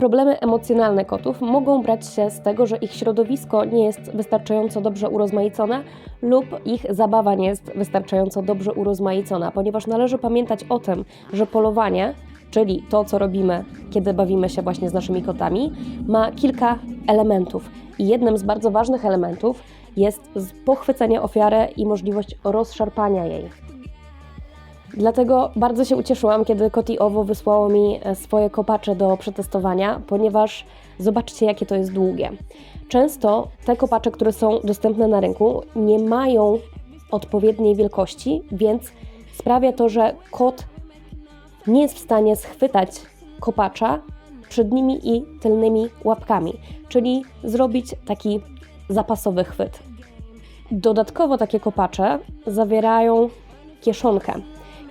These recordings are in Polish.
Problemy emocjonalne kotów mogą brać się z tego, że ich środowisko nie jest wystarczająco dobrze urozmaicone lub ich zabawa nie jest wystarczająco dobrze urozmaicona, ponieważ należy pamiętać o tym, że polowanie, czyli to, co robimy, kiedy bawimy się właśnie z naszymi kotami, ma kilka elementów. I jednym z bardzo ważnych elementów jest pochwycenie ofiary i możliwość rozszarpania jej. Dlatego bardzo się ucieszyłam, kiedy Koti Owo wysłało mi e, swoje kopacze do przetestowania, ponieważ zobaczcie, jakie to jest długie. Często te kopacze, które są dostępne na rynku, nie mają odpowiedniej wielkości, więc sprawia to, że kot nie jest w stanie schwytać kopacza przednimi i tylnymi łapkami, czyli zrobić taki zapasowy chwyt. Dodatkowo takie kopacze zawierają kieszonkę.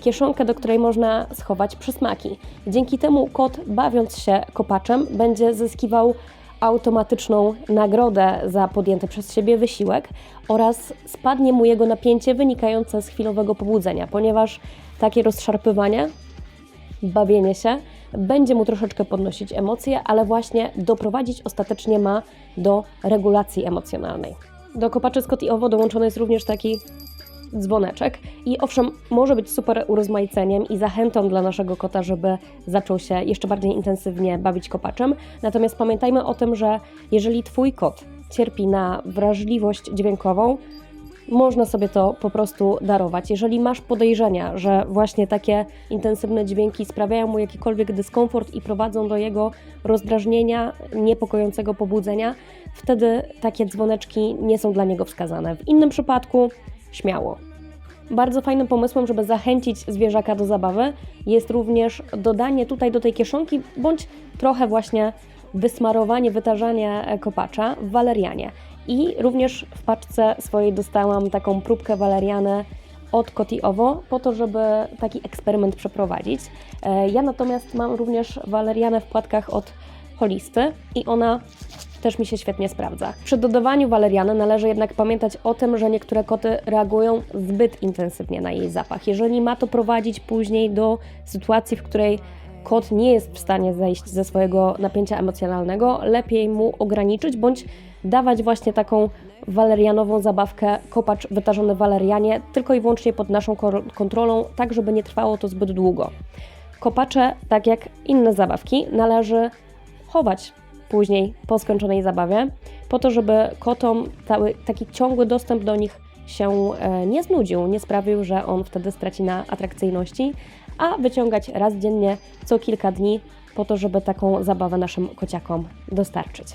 Kieszonkę, do której można schować przysmaki. Dzięki temu kot, bawiąc się kopaczem, będzie zyskiwał automatyczną nagrodę za podjęty przez siebie wysiłek oraz spadnie mu jego napięcie wynikające z chwilowego pobudzenia, ponieważ takie rozszarpywanie bawienie się będzie mu troszeczkę podnosić emocje, ale właśnie doprowadzić ostatecznie ma do regulacji emocjonalnej. Do kopaczy Scott i Owo dołączony jest również taki dzwoneczek i owszem, może być super urozmaiceniem i zachętą dla naszego kota, żeby zaczął się jeszcze bardziej intensywnie bawić kopaczem. Natomiast pamiętajmy o tym, że jeżeli Twój kot cierpi na wrażliwość dźwiękową, można sobie to po prostu darować. Jeżeli masz podejrzenia, że właśnie takie intensywne dźwięki sprawiają mu jakikolwiek dyskomfort i prowadzą do jego rozdrażnienia, niepokojącego pobudzenia, wtedy takie dzwoneczki nie są dla niego wskazane. W innym przypadku śmiało. Bardzo fajnym pomysłem, żeby zachęcić zwierzaka do zabawy, jest również dodanie tutaj do tej kieszonki, bądź trochę właśnie wysmarowanie, wytarzanie kopacza w walerianie. I również w paczce swojej dostałam taką próbkę waleriany od Koti Owo, po to, żeby taki eksperyment przeprowadzić. E, Ja natomiast mam również walerianę w płatkach od Holisty i ona też mi się świetnie sprawdza. Przy dodawaniu waleriany należy jednak pamiętać o tym, że niektóre koty reagują zbyt intensywnie na jej zapach. Jeżeli ma to prowadzić później do sytuacji, w której kot nie jest w stanie zejść ze swojego napięcia emocjonalnego, lepiej mu ograniczyć bądź dawać właśnie taką walerianową zabawkę, kopacz wytarzony walerianie, tylko i wyłącznie pod naszą kontrolą, tak żeby nie trwało to zbyt długo. Kopacze, tak jak inne zabawki, należy chować później po skończonej zabawie, po to, żeby kotom cały, taki ciągły dostęp do nich się e, nie znudził, nie sprawił, że on wtedy straci na atrakcyjności, a wyciągać raz dziennie co kilka dni po to, żeby taką zabawę naszym kociakom dostarczyć.